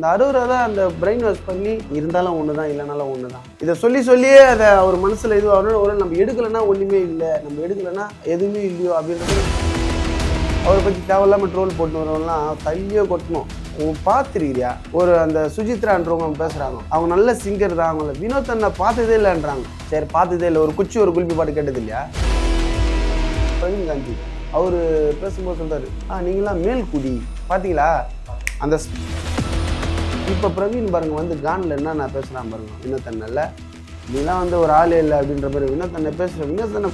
அந்த அறுவரை தான் அந்த பிரெயின் வாஷ் பண்ணி இருந்தாலும் ஒன்று தான் இல்லைனாலும் ஒன்று தான் இதை சொல்லி சொல்லியே அதை அவர் மனசில் இது ஒரு நம்ம எடுக்கலைன்னா ஒன்றுமே இல்லை. நம்ம எடுக்கலைன்னா எதுவுமே இல்லையோ அப்படின்றது அவரை பற்றி தேவையில்லாமல் ட்ரோல் போட்டு வரவங்களாம் தள்ளியோ கொட்டணும். பார்த்துருக்கிறியா? ஒரு அந்த சுஜித்ரான்றவங்க அவங்க பேசுகிறாங்க அவங்க நல்ல சிங்கர் தான். அவங்கள வினோத் அண்ணா பார்த்ததே இல்லைன்றாங்க. சரி பார்த்ததே இல்லை. ஒரு குச்சி ஒரு குல்பி பாட்டு கேட்டது இல்லையா? பிரவீன் காந்தி. அவர் பேசும்போது சொல்கிறாரு ஆ நீங்களாம் மேல்குடி. பார்த்தீங்களா? அந்த இப்போ பிரவீன் பாருங்க வந்து கானில் என்ன நான் பேசுகிறேன் பாருங்க வினோத்தன்னில் நீலாம் வந்து ஒரு ஆளே இல்லை அப்படின்ற மாதிரி வினோத்தன்னை பேசுகிறேன் வினோத்தன்னை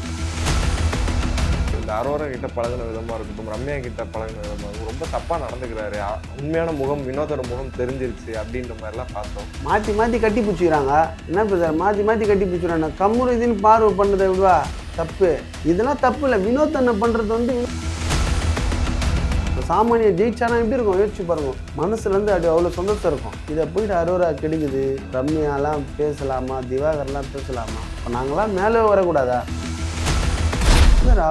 இந்த அரோரா கிட்ட பழகுன விதமா இருக்கட்டும் ரம்யா கிட்ட பழகுன விதமா இருக்கட்டும் ரொம்ப தப்பா நடந்துக்கிறாரு. உண்மையான முகம் வினோதோட முகம் தெரிஞ்சிருச்சு அப்படின்ற மாதிரிலாம் பார்த்தோம். மாற்றி மாற்றி கட்டி பிடிச்சிக்கிறாங்க. என்ன பிரதர் மாற்றி மாற்றி கட்டி பிடிச்சிக்கிறாங்க. கம்முரு இதுன்னு பார்வை பண்ணதை விடுவா. தப்பு. இதெல்லாம் தப்பு இல்லை. வினோத்தன்னை பண்ணுறது வந்து சாமானிய ஜெயிச்சானா எப்படி இருக்கும்? யோசிச்சு பாருங்க. மனசுலேருந்து அப்படி அவ்வளோ சந்தோஷம் இருக்கும். இதை போயிட்டு அரோரா கிடைக்குது. ரம்யாலாம் பேசலாமா? திவாகர்லாம் பேசலாமா? இப்போ நாங்களாம் மேலே வரக்கூடாதா? சார்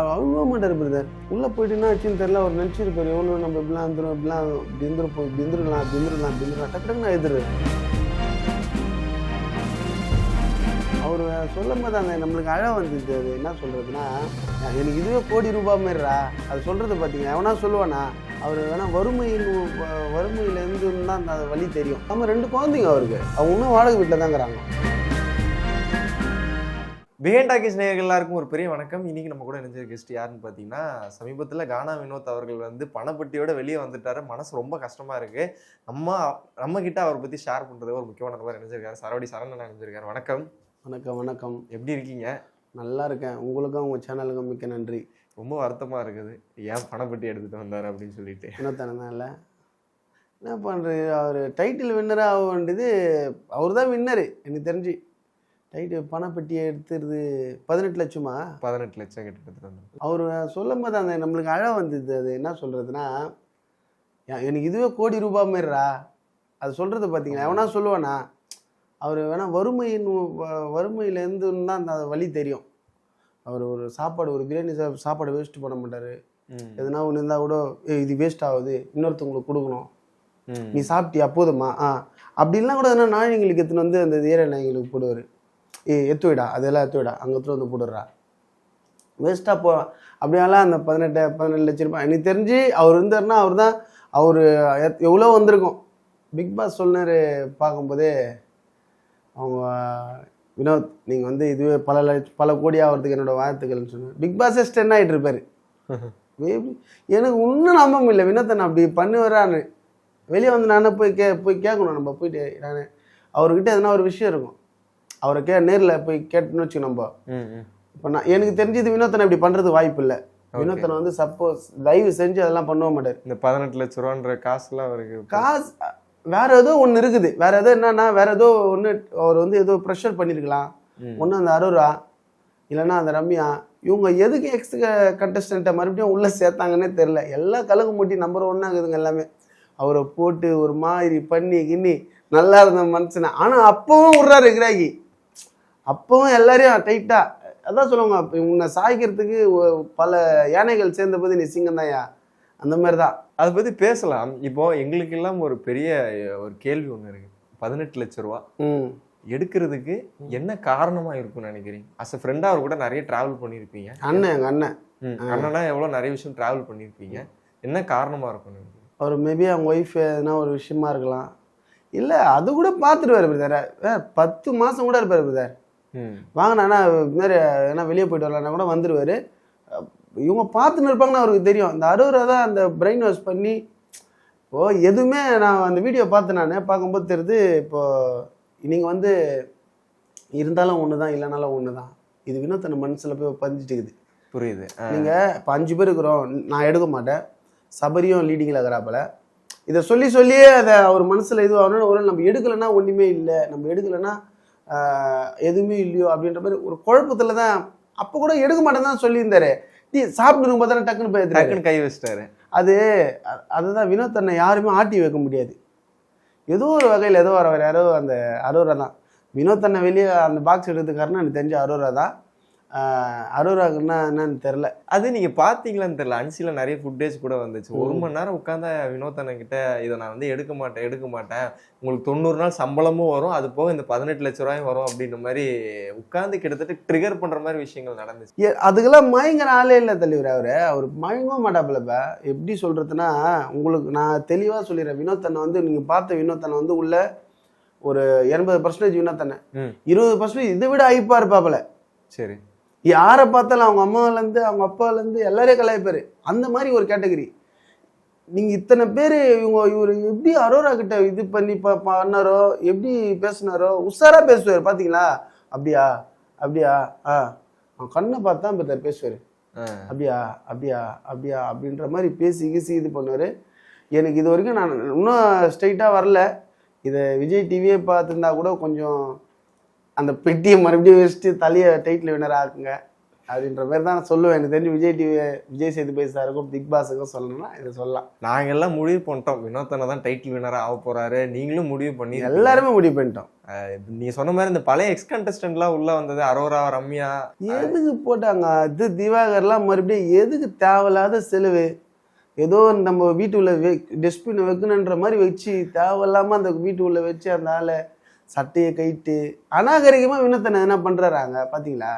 மாட்டார் பிரதர் உள்ளே போயிட்டுன்னா ஆச்சுன்னு தெரியல. அவர் நினச்சிருப்பார் எவ்வளோ நம்ம இப்படிலாம் இருந்துரும் இப்படிலாம் இப்படி இருந்துருப்போம் இப்படி இருந்துருலாம் இப்படி இப்படி டக்கு டக்குன்னு எதிர் அவர் சொல்லும் போது அந்த நம்மளுக்கு அழ வந்தது அது என்ன சொல்கிறதுனா எனக்கு இதுவே கோடி ரூபாய் மாரிடா. அது சொல்கிறது பார்த்தீங்கன்னா எவனா சொல்லுவானா அவர் வேணால் வறுமையில் வறுமையிலேருந்து தான் அந்த வழி தெரியும். நம்ம ரெண்டு குழந்தைங்க அவருக்கு. அவங்க இன்னும் வாடகை வீட்டில் தாங்கிறாங்க பிஹைண்ட் நேயர்கள் எல்லாருக்கும் ஒரு பெரிய வணக்கம். இன்னைக்கு நம்ம கூட இணைஞ்ச கெஸ்ட் யாருன்னு பார்த்தீங்கன்னா சமீபத்தில் கானா வினோத் அவர்கள் வந்து பணப்பட்டியோட வெளியே வந்துட்டாரு. மனசு ரொம்ப கஷ்டமாக இருக்குது நம்ம நம்ம கிட்ட அவரை பற்றி ஷேர் பண்ணுறது ஒரு முக்கியமான நபர் இணைஞ்சிருக்காரு. சரவடி சரணன் இணைஞ்சிருக்காரு. வணக்கம். வணக்கம் வணக்கம். எப்படி இருக்கீங்க? நல்லா இருக்கேன். உங்களுக்கும் உங்கள் சேனலுக்கும் மிக்க நன்றி. ரொம்ப வருத்தமா இருக்குது. ஏன் பணப்பட்டி எடுத்துட்டு வந்தாரு அப்படின்னு சொல்லிட்டு. இன்னொருத்தன இல்லை? என்ன பண்ணுறது அவர் டைட்டில் வின்னராக ஆக வேண்டியது அவர் தான் வின்னரு எனக்கு தெரிஞ்சு. டைட்டில் பணப்பட்டியை எடுத்துருது பதினெட்டு லட்சமா? பதினெட்டு லட்சம் கிட்ட அவர் சொல்லும் போது அந்த நம்மளுக்கு அழ வந்தது. அது என்ன சொல்கிறதுனா எனக்கு இதுவே கோடி ரூபாய் மாரிடா. அது சொல்கிறது பார்த்தீங்களா எவனா சொல்லுவானா? அவர் வேணா வறுமையின் வறுமையிலேருந்து தான் அந்த வழி தெரியும். அவர் ஒரு சாப்பாடு ஒரு பிரியாணி சா- சாப்பாடு வேஸ்ட் பண்ண மாட்டார். எதுனா ஒன்று இருந்தால் கூட "ஏய், இது வேஸ்ட் ஆகுது. இன்னொருத்தவங்களுக்கு கொடுக்கணும். நீ சாப்பிட்டியா? போதுமா? ஆ. அப்படிலாம் கூட எதனா நாயங்களுக்கு எடுத்துன்னு வந்து அந்த ஏரியா நாய்களுக்கு போடுவார். ஏ எத்து விடா? அதெல்லாம் எத்து விடா? அங்கே எடுத்துட்டு வந்து போடுறா வேஸ்ட்டாக போ அப்படியெல்லாம் அந்த பதினெட்டு பதினெட்டு லட்ச ரூபாய். எனக்கு தெரிஞ்சு அவர் இருந்தாருன்னா அவர் தான் அவர் எவ்வளோ வந்திருக்கும். பிக் பாஸ் சொன்னார் பார்க்கும்போதே அவங்க வினோத் நீங்கள் வந்து இதுவே பல லட்ச பல கோடி ஆகிறதுக்கு என்னோட வாழ்த்துக்கள்னு சொன்னார் பிக் பாஸே ஸ்டென் ஆகிட்டு இருப்பார். எனக்கு இன்னும் நம்ப முடியல வினோத்தை நான் அப்படி பண்ணுவாரான்னு. வெளியே வந்து நானே போய் கே போய் கேட்கணும் நம்ம போயிட்டு நான். அவர்கிட்ட எதனா ஒரு விஷயம் இருக்கும். அவரை கே நேரில் போய் கேட்டுன்னு வச்சுக்கோ நம்ம. இப்போ நான் எனக்கு தெரிஞ்சது வினோத்தனை இப்படி பண்ணுறது வாய்ப்பு இல்லை. வினோத்தனை வந்து சப்போஸ் தயவு செஞ்சு அதெல்லாம் பண்ணவே மாட்டார். இந்த பதினெட்டு லட்ச ரூபான்ற காசுலாம் அவருக்கு காசு வேற ஏதோ ஒன்று இருக்குது. வேற ஏதோ என்னன்னா வேற ஏதோ ஒன்று அவர் வந்து ஏதோ ப்ரெஷர் பண்ணியிருக்கலாம். ஒன்று அந்த அரோரா இல்லைன்னா அந்த ரம்யா இவங்க எதுக்கு எக்ஸ் கண்டஸ்டண்ட்டை மறுபடியும் உள்ளே சேர்த்தாங்கன்னே தெரில எல்லா கலகு மூட்டி நம்பர் ஒன்னாக இருக்குதுங்க எல்லாமே. அவரை போட்டு ஒரு மாதிரி பண்ணி கிண்ணி நல்லா இருந்த மனுஷனை. ஆனால் அப்பவும் விட்றாரு கிராகி அப்பவும் எல்லாரையும் டைட்டாக அதான் சொல்லுவாங்க உன்னை சாய்க்கிறதுக்கு பல யானைகள் சேர்ந்த போது நீ சிங்கம் அந்த மாதிரி தான் அதை பத்தி பேசலாம். இப்போ எங்களுக்கு எல்லாம் ஒரு பெரிய ஒரு கேள்வி ஒண்ணு இருக்கு. பதினெட்டு லட்ச ரூபா. ம். எடுக்கிறதுக்கு என்ன காரணமா இருக்கும்னு நினைக்கிறீங்க? அஸ் அ ஃப்ரெண்டா அவர் கூட நிறைய டிராவல் பண்ணியிருப்பீங்க அண்ணன் எங்கள் அண்ணன். அண்ணனா எவ்வளவு நிறைய விஷயம் டிராவல் பண்ணியிருப்பீங்க என்ன காரணமா இருக்கும் நினைக்கிறீங்க? அவர் மேபி அவங்க ஒய்ஃப் எதனா ஒரு விஷயமா இருக்கலாம். இல்லை அது கூட பார்த்துருவாரு பிரதர் பத்து மாதம் கூட இருப்பார் பிரதர் ம், வாங்கினா இது மாதிரி ஏன்னா வெளியே போயிட்டு வரலான்னா கூட வந்துடுவார் இவங்க பார்த்துன்னு இருப்பாங்கன்னு அவருக்கு தெரியும். அந்த அறுவரை தான் அந்த பிரெயின் வாஷ் பண்ணி இப்போ எதுவுமே நான் அந்த வீடியோ பார்த்தேன் நான் பார்க்கும்போது தெரியுது இப்போ நீங்கள் வந்து இருந்தாலும் ஒன்று தான் இல்லைனாலும் ஒன்று தான் இது வினோத்தன மனசில் போய் பதிஞ்சிட்டுக்குது. புரியுது. நீங்கள் இப்போ அஞ்சு பேர் இருக்கிறோம் நான் எடுக்க மாட்டேன். சபரியும் லீடிங்கில் இருக்கிறாப்புல. இதை சொல்லி சொல்லியே அதை அவர் மனசில் இது ஆகணும் ஒரு நம்ம எடுக்கலைன்னா ஒன்றுமே இல்லை. நம்ம எடுக்கலைன்னா எதுவுமே இல்லையோ அப்படின்ற மாதிரி ஒரு குழப்பத்தில் தான் அப்போ கூட எடுக்க மாட்டேன்னு தான் சொல்லியிருந்தாரு. நீ சாப்பிட்டு இருக்கும்போது தானே டக்குன்னு போய். டக்குன்னு கை வச்சிட்டாரு. அது அதுதான் வினோத் தன்னை யாருமே ஆட்டி வைக்க முடியாது. ஏதோ ஒரு வகையில் ஏதோ வர யாரோ அந்த அரோரா தான். வினோத் தன்னை வெளியே அந்த பாக்ஸ் எடுத்துக்காருன்னு எனக்கு தெரிஞ்ச அரோரா தான். அரோராக்குன்னா என்னன்னு தெரில அது நீங்க பாத்தீங்களான்னு தெரியல. அன்சில நிறைய ஃபுட்டேஜ் கூட வந்துச்சு. ஒரு மணி நேரம் உட்காந்த வினோத் அண்ணன் கிட்ட இதை நான் வந்து எடுக்க மாட்டேன் எடுக்க மாட்டேன். உங்களுக்கு தொண்ணூறு நாள் சம்பளமும் வரும். அது போக இந்த பதினெட்டு லட்ச ரூபாயும் வரும் அப்படின்ற மாதிரி உட்கார்ந்து கிட்டத்தட்ட ட்ரிகர் பண்ற மாதிரி விஷயங்கள் நடந்துச்சு. அதுக்கெல்லாம் மயங்கிற ஆளே இல்லை தலைவர் அவரு. அவர் மயங்க மாட்டாப்புலப்ப எப்படி சொல்றதுன்னா உங்களுக்கு நான் தெளிவா சொல்லிடுறேன். வினோத்தனை வந்து நீங்க பார்த்த வினோத்தனை வந்து உள்ள ஒரு எண்பது பர்சன்டேஜ் வினோத்தனை ம். இருபது பர்சன்டேஜ் இதை விட ஐப்பா இருப்பாப்புல. சரி. யாரை பார்த்தாலும் அவங்க அம்மாவில இருந்து அவங்க அப்பால இருந்து எல்லாரையும் கலாய்ப்பாரு. அந்த மாதிரி ஒரு கேட்டகரி. நீங்க இத்தனை பேர் இவங்க இவர் எப்படி அரோரா கிட்ட இது பண்ணி ப- பண்ணாரோ எப்படி பேசினாரோ உஷாரா பேசுவார் பாத்தீங்களா? அப்படியா? அப்படியா? ஆ. அவன் கண்ணை பார்த்தா இப்போ பேசுவார். அப்படியா? அப்படியா? அப்படியா? அப்படின்ற மாதிரி பேசி கீசி இது பண்ணுவார். எனக்கு இது வரைக்கும் நான் இன்னும் ஸ்ட்ரைட்டாக வரல. இதை விஜய் டிவியே பார்த்துருந்தா கூட கொஞ்சம் அந்த பெட்டியை மறுபடியும் வச்சுட்டு தலையை டைட்டில் வினர் ஆக்குங்க. அப்படின்ற மாதிரி தான் சொல்லுவேன். எனக்கு தெரிஞ்சு விஜய் டிவி விஜய் சேதுபதி சாருக்கும் பிக் பாஸுக்கும் சொல்லணும்னா இதை சொல்லலாம். நாங்க எல்லாம் முடிவு பண்ணிட்டோம். வினோத்தனை தான் டைட்டில் வினரா ஆக போறாரு. நீங்களும் முடிவு பண்ணி எல்லாருமே முடிவு பண்ணிட்டோம். நீ சொன்ன மாதிரி இந்த பழைய எக்ஸ் கண்டஸ்டன்ட்லாம் உள்ள வந்தது அரோரா ரம்யா. எதுக்கு போட்டாங்க? இது திவாகர்லாம் மறுபடியும் எதுக்கு தேவையில்லாத செலவு? ஏதோ நம்ம வீட்டு உள்ள டஸ்ட்பின் வைக்கணுன்ற மாதிரி வச்சு தேவையில்லாம அந்த வீட்டு உள்ள வச்சு அந்த ஆளை சட்டையை கைட்டு. அநாகரிகமா வினத்தனை என்ன பண்றாங்க பாத்தீங்களா?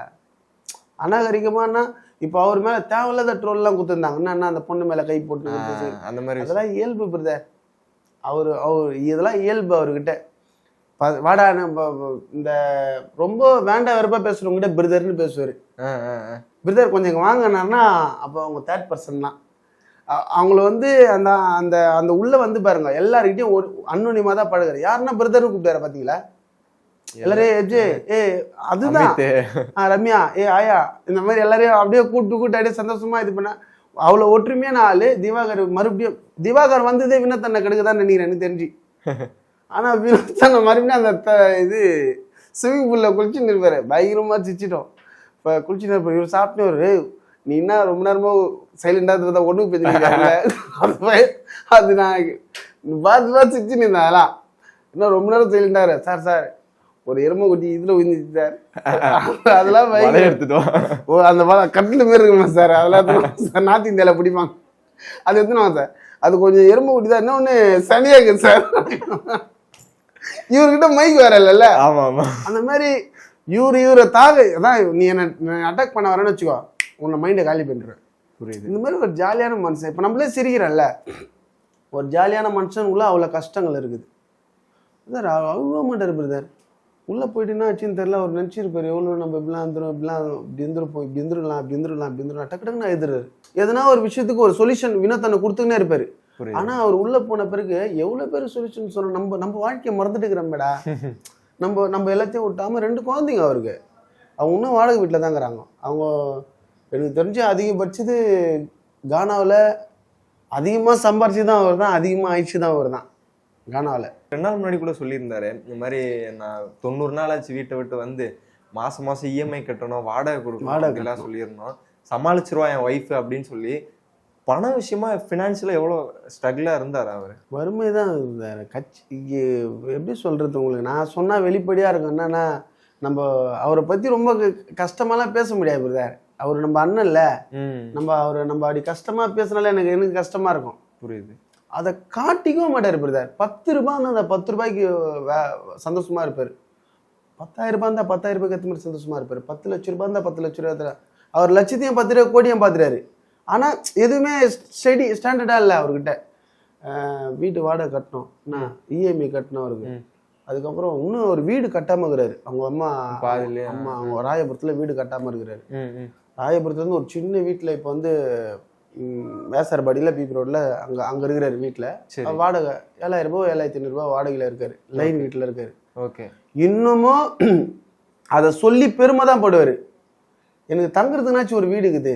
அநாகரிகமானா இப்போ அவர் மேல தேவையில்லாத ட்ரோல்லாம் குத்துருந்தாங்க. என்னன்னா அந்த பொண்ணு மேல கை போட்டு. அந்த மாதிரி. அதெல்லாம் இயல்பு பிரதர் அவர் அவர் இதெல்லாம் இயல்பு அவர்கிட்ட. வாடா இந்த ரொம்ப வேண்டாம் வெறுப்பா பேசுறவங்ககிட்ட பிரதர்னு பேசுவார். பிரதர் கொஞ்சம் வாங்கினார்னா அப்போ அவங்க தேர்ட் பர்சன் தான். அவங்கள வந்து அந்த அந்த அந்த உள்ள வந்து பாருங்க. எல்லாருக்கிட்டையும் ஒரு அன்னோனியமா தான் பழகுறாரு. யாருன்னா பிரதர்னு கூப்பிட்டாரு பாத்தீங்களா? எல்லாரையும் ஏஜே ஏ அதுதான். ஆ, ரம்யா ஏ ஆயா இந்த மாதிரி எல்லாரையும் அப்படியே கூட்டு கூட்டு அப்படியே சந்தோஷமா இது பண்ண அவ்வளோ ஒற்றுமையான ஆளு. திவாகர் மறுபடியும் திவாகர் வந்ததே வினத்தன்னை கெடுக்கதான் நினைக்கிறேன் எனக்கு தெரிஞ்சு. ஆனா வினத்தன்னை மறுபடியும் அந்த இது ஸ்விம்மிங் பூல்ல குளிச்சுன்னு இருப்பாரு பயங்கரமா சிச்சிட்டோம் இப்போ குளிச்சுன்னு இருப்பாரு இவர் சாப்பிட்டு ஒரு நீ என்ன ரொம்ப நேரமா சைலண்டாக இருந்தா ஒண்ணுக்கு பேசிருக்காங்க அது நான் பார்த்து பார்த்து சிரிச்சுன்னு இருந்தேன் அதெல்லாம். இன்னும் ரொம்ப நேரம் சைலண்டாக சார் சார் ஒரு எருமை குட்டி இதுல விழுந்துச்சு சார். அதெல்லாம் வலை பயங்கர எடுத்துட்டு வா. ஓ அந்த கட்டில் மாரி இருக்குமா சார். அதெல்லாம் சார் நார்த் இந்தியாவில் பிடிப்பாங்க. அது எடுத்துன்னு வாங்க சார்? அது கொஞ்சம் எறும்பு குட்டி தான். இன்னொன்று சனியாக இருக்குது சார். இவர்கிட்ட மைக் வேற இல்லைல்ல? ஆமா ஆமா. அந்த மாதிரி இவரு இவரை தாக அதான் நீ என்ன அட்டாக் பண்ண வரேன்னு வச்சுக்கோ. உன்னை மைண்டை காலி பண்ணிடுவேன். புரியுது. இந்த மாதிரி ஒரு ஜாலியான மனுஷன். இப்போ நம்மளே சிரிக்கிறோம்ல. ஒரு ஜாலியான மனுஷன் உள்ள அவ்வளோ கஷ்டங்கள் இருக்குது. பிரதர் அவ்வளோ மாட்டார் பிரதர் உள்ளே போயிட்டுன்னா ஆச்சுன்னு தெரில அவர் நினச்சிருப்பாரு எவ்வளோ நம்ம இப்படிலாம் இருந்துரும் இப்படிலாம் இப்படி இருந்துருப்போம் இப்படி இருந்துடலாம் இப்படி இருந்துடலாம் இப்படி இருந்துடலாம் டக்கு டக்குன்னு எதிர்றாரு. எதனா ஒரு விஷயத்துக்கு ஒரு சொல்யூஷன் வினோத்தனை கொடுத்துக்கினே இருப்பாரு. புரியுது. ஆனா அவர் உள்ள போன பிறகு எவ்வளவு பேர் சொல்யூஷன் சொல்ல நம்ம நம்ம வாழ்க்கையை மறந்துட்டு இருக்கிறோம்டா. நம்ம நம்ம எல்லாத்தையும் விட்டாம ரெண்டு குழந்தைங்க அவருக்கு. அவங்க இன்னும் வாடகை வீட்டில் தாங்கிறாங்க. அவங்க எனக்கு தெரிஞ்சு அதிகபட்சது கானாவில் அதிகமாக சம்பாரிச்சு தான் அவர் தான் அதிகமாக ஆயிடுச்சு தான் அவர் தான் கானாவில். ரெண்டு நாள் முன்னாடி கூட சொல்லியிருந்தாரு இந்த மாதிரி நான் தொண்ணூறு நாள் ஆச்சு வீட்டை விட்டு வந்து மாசம் மாசம் இஎம்ஐ கட்டணும் வாடகை கொடுக்கணும் வாடகை அப்படிலாம் சொல்லியிருந்தோம். சமாளிச்சிருவா என் ஒய்ஃப் அப்படின்னு சொல்லி பண விஷயமா ஃபினான்ஷியலா எவ்வளோ ஸ்ட்ரகிளா இருந்தார் அவர்? வறுமை தான் இந்த கட்சி எப்படி சொல்கிறது உங்களுக்கு? நான் சொன்னால் வெளிப்படையாக இருக்கும் என்னன்னா நம்ம அவரை பற்றி ரொம்ப கஷ்டமாலாம் பேச முடியாது பிரதர். அவர் நம்ம அண்ணன்ல ம். நம்ம அவரை நம்ம அப்படி கஷ்டமாக பேசினாலே எனக்கு எனக்கு கஷ்டமாக இருக்கும். புரியுது. அதை காட்டிக்கவும் மாட்டார் பிரதர். பத்து ரூபாய் அந்த பத்து ரூபாய்க்கு சந்தோஷமா இருப்பார். பத்தாயிரம் ரூபாய் இருந்தால் பத்தாயிரம் ரூபாய்க்கு ஏற்ற மாதிரி சந்தோஷமா இருப்பார். பத்து லட்ச ரூபாய் இருந்தால் பத்து லட்ச ரூபாய் தர- அவர் லட்சத்தையும் பத்து ரூபா கோடியும் பார்த்துறாரு ஆனால் எதுவுமே ஸ்டடி ஸ்டாண்டர்டாக இல்லை அவர்கிட்ட. வீட்டு வாடகை கட்டணும். என்ன? இஎம்ஐ கட்டணும் அவருக்கு. அதுக்கப்புறம் இன்னும் ஒரு வீடு கட்டாம இருக்கிறாரு. அவங்க அம்மா அம்மா அவங்க ராயபுரத்துல வீடு கட்டாம இருக்கிறாரு. ம் ம் ராயபுரத்துல இருந்து ஒரு சின்ன வீட்டில் இப்போ வந்து வேசார்பாடியில் பிபி ரோட்ல அங்கே அங்கே இருக்கிறாரு வீட்டில். சரி. வாடகை ஏழாயிரம் ரூபாய் ஏழாயிரத்தி ஐநூறுரூவா வாடகையில் இருக்காரு. லைன் வீட்டில் இருக்காரு. ஓகே. இன்னமும் அதை சொல்லி பெருமை தான் படுவார். எனக்கு தங்குறதுனாச்சும் ஒரு வீடு இருக்குது.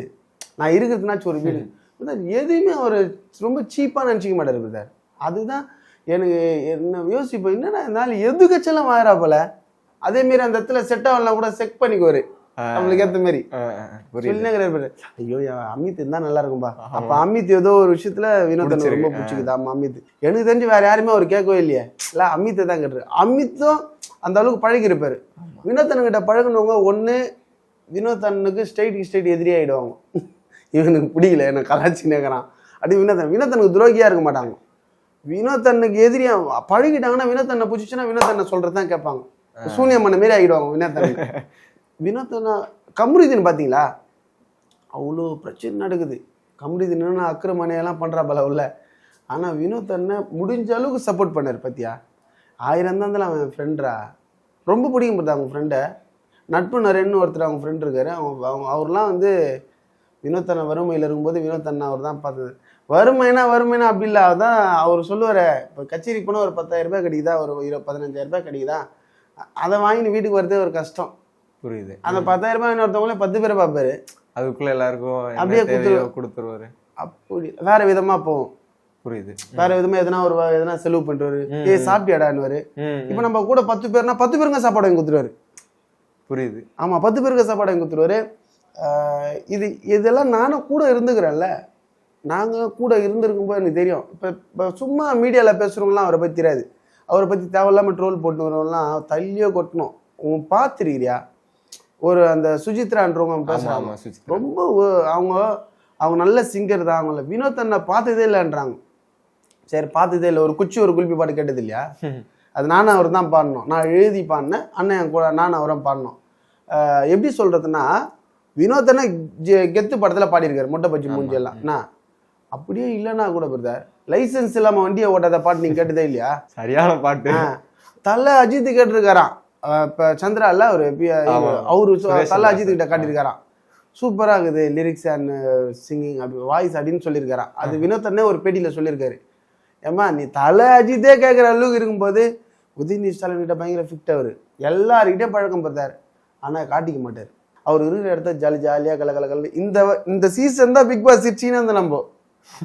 நான் இருக்கிறதுனாச்சும் ஒரு வீடு. எதையுமே அவர் ரொம்ப சீப்பாக நினச்சிக்க மாட்டார் பிரதர். அதுதான் எனக்கு என்ன யோசிப்போம் என்னடா இருந்தாலும் எதுக்கச்செல்லாம் வாங்குறா போல? அதே மாரி அந்த இடத்துல செட் ஆகலாம் கூட செக் பண்ணிக்குவாரு. நம்மளுக்கு ஏற்ற மாதிரி ஆ, ஆ, ஆ, புரியுது. சொல்லினேங்கிறாரு பாரு. ஐயோ அமித் இருந்தா நல்லா இருக்கும்பா. அப்ப அமித் ஏதோ ஒரு விஷயத்துல வினோதன் ரொம்ப. பிடிச்சிக்குது. ஆமா அமித். எனக்கு தெரிஞ்சு வேற யாருமே அவர் கேட்கவே இல்லையே. இல்ல அமித்தை தான் கேட்டுரு அமித்தும் அந்த அளவுக்கு பழகி இருப்பாரு வினோதன் கிட்ட பழகுனவங்க ஒண்ணு வினோத் அண்ணனுக்கு ஸ்ட்ரைட்டுக்கு ஸ்ட்ரைட் எதிரி ஆகிடுவாங்க இவனுக்கு பிடிக்கல என்ன கலாச்சி நேக்கிறான் அப்படி வினோத் அண்ணன் வினோத் அண்ணனுக்கு துரோகியாக இருக்க மாட்டாங்க. வினோத் அண்ணனுக்கு எதிரியா பழகிட்டாங்கன்னா வினோத் அண்ணன் பிடிச்சிச்சுன்னா வினோத் அண்ணன் சொல்கிறது தான் கேட்பாங்க. சூனியம் பண்ண மாரி ஆகிடுவாங்க வினோத் வினோத்தனா கமருதீன் பார்த்தீங்களா அவ்வளோ பிரச்சனை நடக்குது. கமருதீன் என்ன அக்கிரமணையெல்லாம் பண்ணுறா பல உள்ள. ஆனால் வினோத் அண்ணன் முடிஞ்ச அளவுக்கு சப்போர்ட் பண்ணார் பார்த்தியா ஆயிரம் தான் இருந்தாலும் அவன் ஃப்ரெண்டா ரொம்ப பிடிக்கும் பார்த்தா அவங்க ஃப்ரெண்டை நட்பு நரேன்னு ஒருத்தர் அவங்க ஃப்ரெண்ட் இருக்கார். அவங்க அவங்க அவர்லாம் வந்து வினோத் அண்ணன் வறுமையில் இருக்கும்போது வினோத் அண்ணா அவர் தான் பார்த்தது. வறுமைனா வறுமைனா அப்படி இல்லை. தான் அவர் சொல்லுவார் இப்போ கச்சேரி போனால் ஒரு பத்தாயிரரூபா கிடைக்குதா? ஒரு இரு பதினஞ்சாயிரரூபா கிடைக்குதா? அதை வாங்கி வீட்டுக்கு வரதே ஒரு கஷ்டம். புரியுது. அந்த பத்தாயிரம் ரூபாய் இன்னொருத்தவங்களே பத்து பேரை பார்ப்பாரு. அதுக்குள்ள எல்லாருக்கும் அப்படியே கொடுத்துருவாரு. அப்படி வேற விதமா போகும் புரியுது. வேற விதமா எதனா ஒரு எதனா செலவு பண்ணிட்டு ம், ஏய் சாப்பிட்டியாடான்னு ம், இப்போ நம்ம கூட பத்து பேர்னா பத்து பேருங்க சாப்பாடு வாங்கி கொடுத்துருவாரு. புரியுது. ஆமா பத்து பேருக்கு சாப்பாடு வாங்கி கொடுத்துருவாரு. இது இதெல்லாம் நானும் கூட இருந்துக்கிறேன்ல. நாங்க கூட இருந்திருக்கும்போது எனக்கு தெரியும். இப்போ இப்போ சும்மா மீடியாவில் பேசுகிறவங்களாம் அவரை பற்றி தெரியாது. அவரை பற்றி தேவையில்லாமல் ட்ரோல் போட்டுக்கிறவங்களாம் தள்ளியோ கொட்டணும். உன் பார்த்துருக்கிறியா ஒரு அந்த சுஜித்ரான்றவங்க பேசுகிறாங்க சுவிட்ச் ரொம்ப அவங்க அவங்க நல்ல சிங்கர் தான் அவங்கள. வினோத் அண்ணா பார்த்ததே இல்லைன்றாங்க. சரி பார்த்ததே இல்லை. ஒரு குச்சி ஒரு குல்பி பாட்டு கேட்டது இல்லையா? அது நானும் அவர் தான் பாடணும். நான் எழுதி பாடினேன். அண்ணன் என் கூட நானும் அவரும் பாடணும் ஆஹ் எப்படி சொல்றதுன்னா வினோத் அண்ணா ஜெ- கெத்து படத்தில் பாடியிருக்காரு. முட்டை பஜ்ஜி மூஞ்சி எல்லாம் என்ன அப்படியே இல்லைன்னா கூட பிரதர் லைசென்ஸ் இல்லாமல் வண்டியை ஓட்டாத பாட்டு நீங்கள் கேட்டதே இல்லையா? சரியான பாட்டு. தலை அஜித் கேட்டிருக்காராம். அஹ் இப்ப சந்திரா இல்ல அவரு பி- ஆமா. அவரு சொ- சுரேஷ் தலை இல்ல. அஜித் கிட்ட காட்டியிருக்காராம். சூப்பரா இருக்குது லிரிக்ஸ் அண்ட் சிங்கிங் அப்படி வாய்ஸ் அப்படின்னு சொல்லியிருக்காராம். அது வினோத் அண்ணே ஒரு பேட்டியில சொல்லியிருக்காரு. ஏம்மா நீ தலை அஜித்தே கேட்குற அளவுக்கு இருக்கும்போது உதயநிதி ஸ்டாலின் கிட்ட பயங்கர ஃபிட் அவரு. எல்லாருக்கிட்டே பழக்கம் பார்த்தாரு ஆனா காட்டிக்க மாட்டார். அவர் இருக்கிற இடத்த ஜாலி ஜாலியா கல கல கல இந்த இந்த சீசன் தான் பிக் பாஸ் சிரிச்சின்னு வந்து நம்ம.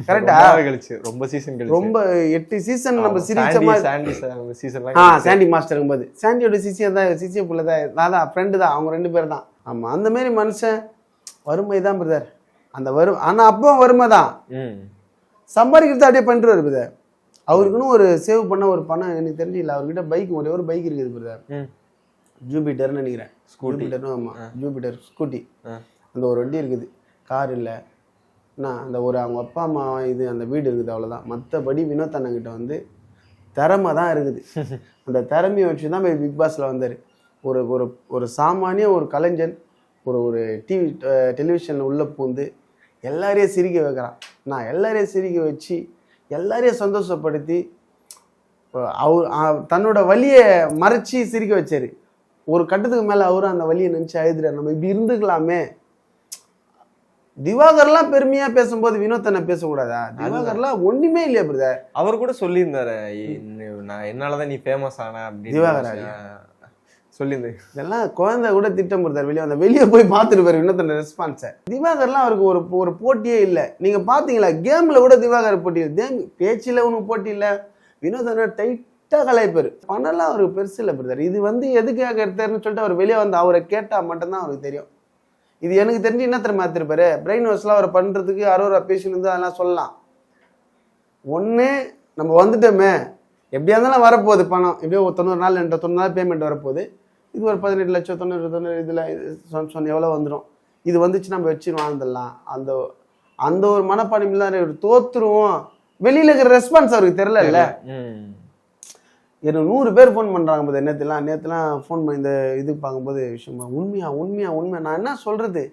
கரெக்டா ரொம்ப நாள் கழிச்சு ரொம்ப சீசன் கழிச்சு. ரொம்ப எட்டு சீசன் நம்ம ஆமா. சிரிச்ச சாண்டி- சீசன்லாம் ஆ. சாண்டி மாஸ்டர் இருக்கும்போது. சாண்டியோட சிசியம் தான் சிசியம் புள்ள தான் நான் தான் ஃப்ரெண்டு தான் அவங்க ரெண்டு பேர் தான். ஆமாம் அந்த மாதிரி மனுஷன் வறுமை தான் பிரதர் அந்த வறு ஆனால் அப்போ வறுமை தான். சம்பாதிக்கிறது அப்படியே பண்ணிட்டு பிரதர் அவருக்குன்னு ஒரு சேவ் பண்ண ஒரு பணம் எனக்கு தெரியல. அவர்கிட்ட பைக் ஒரே ஒரு பைக் இருக்குது பிரதர் ஜூபிட்டர்னு நினைக்கிறேன். ஸ்கூட்டி ஜூபிட்டர்னு ஆமாம் ஜூபிட்டர் ஸ்கூட்டி. அந்த ஒரு வண்டி இருக்குது. கார் இல்லை. என்ன அந்த ஒரு அவங்க அப்பா அம்மா இது அந்த வீடு இருக்குது அவ்வளோதான் மற்றபடி வினோத் அண்ணங்கிட்ட வந்து திறமை தான் இருக்குது. அந்த திறமையை வச்சு தான் போய் பிக் பாஸில் வந்தார். ஒரு ஒரு ஒரு சாமானிய ஒரு கலைஞன் ஒரு ஒரு டிவி டெலிவிஷனில் உள்ளே பூந்து எல்லாரையும் சிரிக்க வைக்கிறான். நான் எல்லாரையும் சிரிக்க வச்சு எல்லாரையும் சந்தோஷப்படுத்தி அவர் தன்னோட வழியை மறைச்சி சிரிக்க வச்சாரு. ஒரு கட்டத்துக்கு மேலே அவரும் அந்த வழியை நினச்சி அழுதுறாரு நம்ம இப்படி இருந்துக்கலாமே. திவாகர்லாம் பெருமையா பேசும்போது வினோத்தனை பேசக்கூடாதா? திவாகர்லாம் ஒண்ணுமே இல்லையா பிரதர் அவர் கூட சொல்லியிருந்தாரு. "இன்னும் நான் என்னாலதான் நீ ஃபேமஸ் ஆன அப்படின்னு திவாகரா சொல்லியிருந்தாரு. இதெல்லாம் குழந்தை கூட திட்டம் போடுறாரு வெளியே வந்த வெளியே போய் பார்த்துட்டு பாரு வினோத்தன ரெஸ்பான்ஸை திவாகர்லாம் அவருக்கு ஒரு ஒரு போட்டியே இல்லை. நீங்க பாத்தீங்களா? கேம்ல கூட திவாகர் போட்டி கேம் பேச்சில் ஒன்றும் போட்டி இல்லை. வினோதன டைட்டா கலாய்ப்பாரு. பணம்லாம் அவருக்கு பெருசு இல்லை பிரதர் இது வந்து எதுக்காக எடுத்தாருன்னு சொல்லிட்டு அவர் வெளியே வந்து அவரை கேட்டா மட்டும்தான் அவருக்கு தெரியும். இது எனக்கு தெரிஞ்சு என்ன தெரியுமா திருப்பாரு பிரெயின் வாஷ்லாம் அவர் பண்றதுக்கு அரோரா இருந்து அதெல்லாம் சொல்லலாம். ஒன்று நம்ம வந்துட்டோமே எப்படியா இருந்தாலும் வரப்போகுது பணம். எப்படியோ ஒரு தொண்ணூறு நாள் ரெண்டு தொண்ணூறு நாள் பேமெண்ட் வரப்போகுது. இது ஒரு பதினெட்டு லட்சம் தொண்ணூறு தொண்ணூறு இதில் சொன்ன எவ்வளோ வந்துடும் இது வந்துச்சு நம்ம வச்சு வாழ்ந்துடலாம். அந்த அந்த ஒரு மனப்பான்மையில் தான் இவர் தோத்துருவோம். வெளியில் இருக்கிற ரெஸ்பான்ஸ் அவருக்கு தெரியல. நூறு பேர் ஃபோன் பண்ணுறாங்க போது நேற்றுலாம் நேற்றுலாம் ஃபோன் பண்ணி இந்த இது பார்க்கும்போது விஷயமா உண்மையா உண்மையா உண்மையா நான் என்ன சொல்கிறது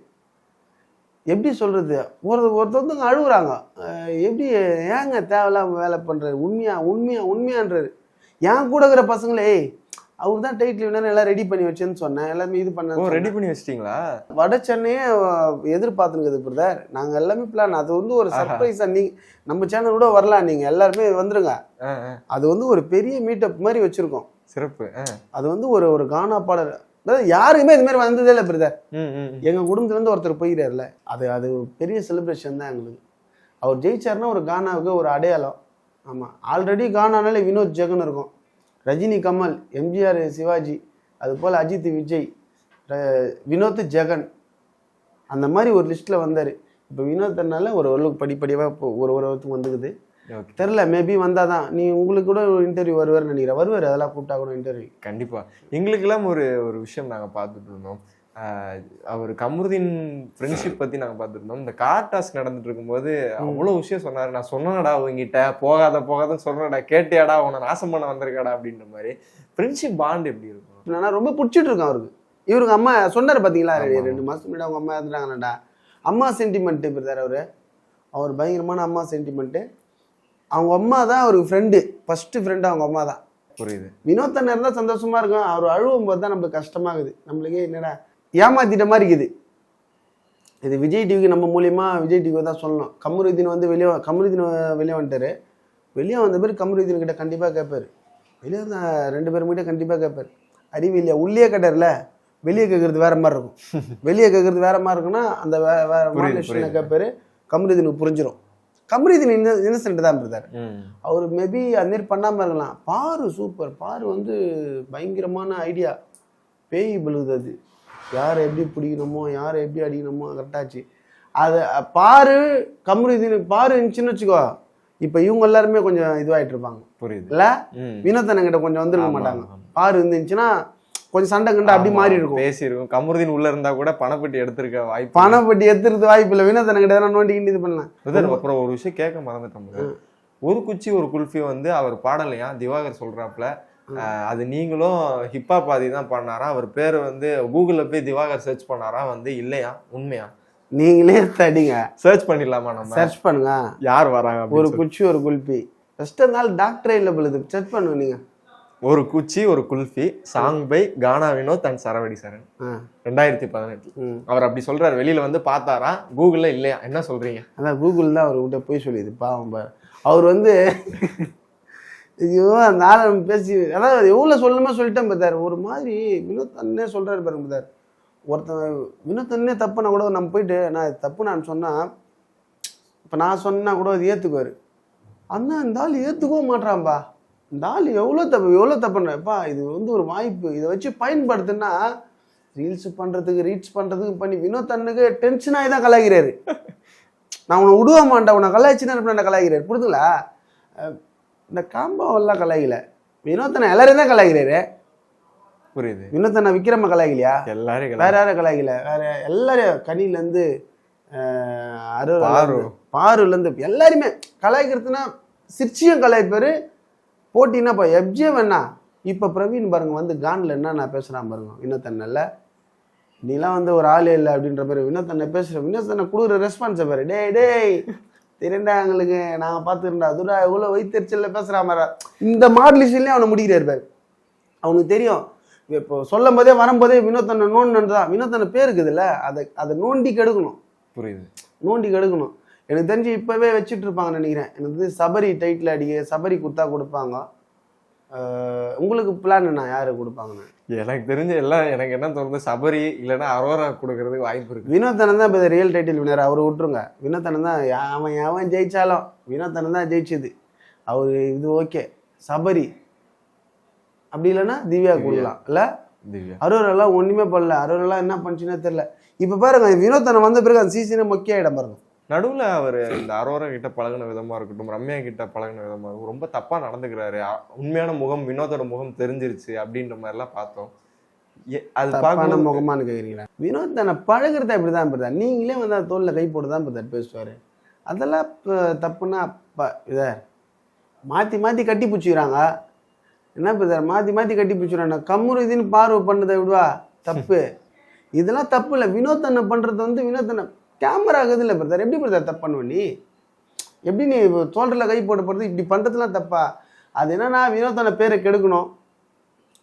எப்படி சொல்கிறது ஒரு ஒருத்தவங்க அழுகுறாங்க. எப்படி ஏங்க தேவையில்லாம வேலை பண்ணுறது உண்மையா உண்மையா உண்மையான்றாரு. என் கூட இருக்கிற பசங்களே அவர் தான் டைட்டில் வினர் எல்லாம் ரெடி பண்ணி வச்சேன்னு சொன்னேன். எல்லாமே இது பண்ண ரெடி பண்ணி வச்சிட்டீங்களா? வட சென்னையே எதிர்பார்த்துருக்குது பிரதர் நாங்கள் எல்லாமே பிளான் அது வந்து ஒரு. சர்ப்ரைஸாக நீ நம்ம சேனல் கூட வரலாம். நீங்கள் எல்லாருமே வந்துருங்க. அது வந்து ஒரு பெரிய மீட்டப் மாதிரி வச்சுருக்கோம். சிறப்பு. அது வந்து ஒரு ஒரு கானா பாடல். யாருக்குமே இது மாதிரி வந்ததே இல்லை பிரதர் ம். எங்கள் குடும்பத்துலேருந்து ஒருத்தர் போயிடாருல அது அது பெரிய செலிப்ரேஷன் தான் எங்களுக்கு. அவர் ஜெயிச்சாருன்னா ஒரு கானாவுக்கு ஒரு அடையாளம். ஆமாம் ஆல்ரெடி கானானாலே வினோத் ஜெகன் இருக்கும். ரஜினி கமல் எம்ஜிஆர் சிவாஜி அது போல் அஜித் விஜய் வினோத் ஜெகன் அந்த மாதிரி ஒரு லிஸ்ட்டில் வந்தார். இப்போ வினோத்னால ஒரு ஓரளவுக்கு படிப்படியாக இப்போ ஒரு ஒரு ஒருத்தருக்கு வந்துக்குது. தெரில மேபி வந்தால் தான் நீ உங்களுக்கு கூட ஒரு இன்டர்வியூ வருவார்னு நினைக்கிறேன். வருவார் அதெல்லாம் கூப்பிட்டா கூட இன்டர்வியூ கண்டிப்பா. எங்களுக்கெல்லாம் ஒரு ஒரு விஷயம் நாங்க பார்த்துட்டு இருந்தோம். அவர் கமருதீன் ஃப்ரெண்ட்ஷிப் பத்தி நாங்க பார்த்துருந்தோம். இந்த கார் டாஸ்க் நடந்துட்டு இருக்கும்போது அவ்வளவு விஷயம் சொன்னாரு. நான் சொன்னேன்டா உங்ககிட்ட போகாத போகாதன்னு சொன்னடா கேட்டியாடா உன்னை நாசம் பண்ண வந்திருக்காடா அப்படின்ற மாதிரி. ஃப்ரெண்ட்ஷிப் பாண்ட் எப்படி இருக்கும்? நான் ரொம்ப பிடிச்சிட்டு இருக்கேன் அவருக்கு. இவருக்கு அம்மா சொன்னார் பார்த்தீங்களா. ரெண்டு மாதம் முன்னாடி அவங்க அம்மா இருந்துட்டாங்கடா அம்மா சென்டிமெண்ட்டு பிரதர் அவர்? அவர் பயங்கரமான அம்மா சென்டிமெண்ட்டு அவங்க அம்மா தான் அவருக்கு ஃப்ரெண்டு ஃபஸ்ட்டு ஃப்ரெண்டு அவங்க அம்மா தான். புரியுது. வினோத் அண்ணன் இருந்தால் சந்தோஷமா இருக்கும். அவர் அழுவும் போது தான் நம்மளுக்கு கஷ்டமாகுது. நம்மளுக்கே என்னடா ஏமாத்திட்ட மாதிரி இருக்குது. இது விஜய் டிவிக்கு நம்ம மூலியமா விஜய் டிவி தான் சொல்லணும். கமருதீன் வந்து வெளியே கமருதீன் வெளியே வந்துட்டாரு. வெளியே வந்த பேர் கமருதீன் கிட்ட கண்டிப்பாக கேட்பாரு வெளியே வந்த ரெண்டு பேரும் கண்டிப்பாக கேட்பாரு அறிவு இல்லையா? உள்ளே கேட்டார்ல. வெளியே கேட்கறது வேற மாதிரி இருக்கும். வெளியே கேட்கறது வேற மாதிரி இருக்குன்னா அந்த வே வேற மாநில. கேட்பாரு கமருதீனுக்கு புரிஞ்சிடும் கமருதீன் இன்னசென்ட் தான் இருந்தார். அவர் மேபி மாதிரி பண்ணாமல் இருக்கலாம். பாரு சூப்பர் பாரு வந்து பயங்கரமான ஐடியா பேய் விழுகுது அது. யாரை எப்படி பிடிக்கணுமோ யாரை எப்படி அடிக்கணுமோ கரெக்டாச்சு அது பாரு கமருதீன் பாரு இருந்துச்சுன்னு வச்சுக்கோ. இப்போ இவங்க எல்லாருமே கொஞ்சம் இதுவாயிட்டு இருப்பாங்க. புரியுது. இல்ல? வினோத்தனங்கிட்ட கொஞ்சம் வந்திருக்க மாட்டாங்க. பாரு இருந்துச்சுன்னா கொஞ்சம் சண்டை கண்டா அப்படி மாறி இருக்கும் பேசியிருக்கும். கமருதீன் உள்ள இருந்தா கூட பணப்பட்டி எடுத்திருக்க வாய்ப்பு பணப்பட்டி எடுத்துறது வாய்ப்பு இல்லை. வினோத்தனங்கிட்ட எதனா நோண்டி கிண்டி இது பண்ணலாம். அப்புறம் ஒரு விஷயம் கேட்க மறந்துட்டோம். ஒரு குச்சி ஒரு குல்ஃபி வந்து அவர் பாடலையா? திவாகர் சொல்றாப்ல அது நீங்களும் ஹிப்ஹாப் பாதி தான் பண்ணாரா? அவர் பேர் வந்து கூகுள்ல போய் திவாகர் சர்ச் பண்ணாரா? வந்து இல்லையா? உண்மையா? நீங்களே தடிங்க. சர்ச் பண்ணிடலாமா நம்ம? சர்ச் பண்ணுங்க. யார் வராங்க ஒரு. குச்சி ஒரு குல்பி ஃபர்ஸ்ட் நாள் டாக்டரே இல்லை பொழுது. சர்ச் பண்ணுங்க நீங்க. ஒரு குச்சி ஒரு kulfi song by Gana Vinod and Saravedi Saran ரெண்டாயிரத்தி பதினெட்டு. அவர் அப்படி சொல்றாரு. வெளியில வந்து பார்த்தாரா? கூகுள்ல இல்லையா? என்ன சொல்றீங்க? அதான் கூகுள் தான் அவர் கிட்ட போய் சொல்லிது. பாவம் அவர் வந்து ஐயோ அந்த ஆளை நம்ம பேசி அதாவது எவ்வளோ சொல்லணுமோ சொல்லிட்டேன் பார்த்தார் ஒரு மாதிரி வினோத் அண்ணே சொல்கிறாரு பாருங்க பார்த்தார் ஒருத்தன் வினோத் அண்ணே தப்புனா கூட நம்ம போயிட்டு நான் தப்பு நான் சொன்னால் இப்போ நான் சொன்னால் கூட அது ஏற்றுக்குவார் அண்ணா இந்த ஆள் ஏற்றுக்கவும் மாட்றான்பா. இந்த ஆள் எவ்வளோ தப்பு எவ்வளோ தப்புன்றப்பா இது வந்து ஒரு வாய்ப்பு. இதை வச்சு பயன்படுத்துனா ரீல்ஸ் பண்ணுறதுக்கு ரீச் பண்ணுறதுக்கு பண்ணி வினோத் அண்ணுக்கு டென்ஷன் தான் கலாய்கிறாரு நான் உன்னை விடுவ மாட்டேன். உன்னை கலாய்ச்சினா என்ன கலாய்கிறார் புரிதுங்களா இந்த காம்பாவெல்லாம் கலாய்க்கல. வினோத்தனை எல்லாரையும் தான் கலாய்கிறாரு புரியுது. வினோத்தனை விக்ரம கலாய்க்கலையா? எல்லாரும் வேற யாரும் கலாய்க்கல. வேற எல்லாரும் கனிலேருந்து அரு பாரு. பாருலேருந்து எல்லாருமே கலாய்க்கிறதுனா சிரிச்சியும் கலாய்ப்பாரு. போட்டின்னா இப்போ எப்ஜே வேணா இப்போ பிரவீன் பாருங்க வந்து கான்ல என்ன நான் பேசுகிறான் பாருங்க வினோத்தன்னில் நீலாம் வந்து ஒரு ஆளே இல்லை அப்படின்ற மாதிரி வினோத்தனை பேசுகிற வினோத்தனை கொடுக்குற ரெஸ்பான்ஸை பாரு. டேய் டேய். தெரிண்டா எங்களுக்கு நாங்கள் பார்த்துருந்தா அதுடா எவ்வளோ வைத்தறிச்சலில் பேசுகிறா மாதிரி இந்த மாடலிஷன்லேயே அவனை முடிக்கிறாரு பாரு. அவனுக்கு தெரியும். இப்போ சொல்லும் போதே வரும்போதே வினோத்தனை நோண்டு தான். வினோத்தனை பேர் இருக்குதுல்ல அதை அதை நோண்டி கெடுக்கணும். புரியுது. நோண்டி கெடுக்கணும். எனக்கு தெரிஞ்சு இப்போவே வச்சுட்டு இருப்பாங்கன்னு நினைக்கிறேன். எனக்கு சபரி டைட்டில் அடிக்க சபரி குத்தா கொடுப்பாங்க. உங்களுக்கு பிளான் என்ன? யாரு கொடுப்பாங்கன்னு? எனக்கு தெரிஞ்ச எல்லாம் எனக்கு என்ன தோணுது சபரி இல்லைன்னா அரோரா கொடுக்கறதுக்கு வாய்ப்பு இருக்கு. வினோத்தனம் தான் இப்போ ரியல் டைட்டில் வினர் அவர் விட்டுருங்க. வினோத்தனம் தான் அவன் அவன் ஜெயிச்சாலும் வினோத்தனம் தான் ஜெயிச்சது. அவர் இது ஓகே சபரி. அப்படி இல்லைன்னா திவ்யா கொடுக்கலாம். இல்லை? திவ்யா. அரோரெல்லாம் ஒன்றுமே பண்ணல. அரோரெல்லாம் என்ன பண்ணுச்சுன்னே தெரில இப்போ பாருங்க வினோத்தனம் வந்த பிறகு அந்த சீசனே மொக்கையா இடம் பாருங்க. நடுவுல அவர் இந்த அரோரா கிட்ட பழகுன விதமா இருக்கட்டும் ரம்யா கிட்ட பழகுன விதமா இருக்கும் ரொம்ப தப்பா நடந்துக்கிறாரு. உண்மையான முகம் வினோதோட முகம் தெரிஞ்சிருச்சு அப்படின்ற மாதிரி எல்லாம் பார்த்தோம் அது தப்பான முகமானு கேட்குறீங்களா வினோத் தானே பழகுறத இப்படி தான் இப்படி நீங்களே வந்து அந்த தோளில் கை போட்டு தான் இப்போ பேசுவார். அதெல்லாம் இப்போ தப்புன்னா இப்போ இதை மாற்றி மாற்றி கட்டி பிடிச்சிக்கிறாங்க. என்ன இப்போ மாற்றி மாற்றி கட்டி பிடிச்சிக்கிறாங்க. கம்முருதின்னு பார்வை பண்ணதை விடுவா. தப்பு. இதெல்லாம் தப்பு இல்லை. வினோத் அண்ணன் பண்ணுறது வந்து வினோத் அண்ணன் கேமரா ஆகுது இல்லை பிரதர் எப்படி பிரதர் தப்பு பண்ணுவ நீ? எப்படி நீ தோல்றில் கை போட்டு போகிறது இப்படி பண்ணுறதுலாம் தப்பா? அது என்னன்னா வினோத் அண்ணன் பேரை கெடுக்கணும்.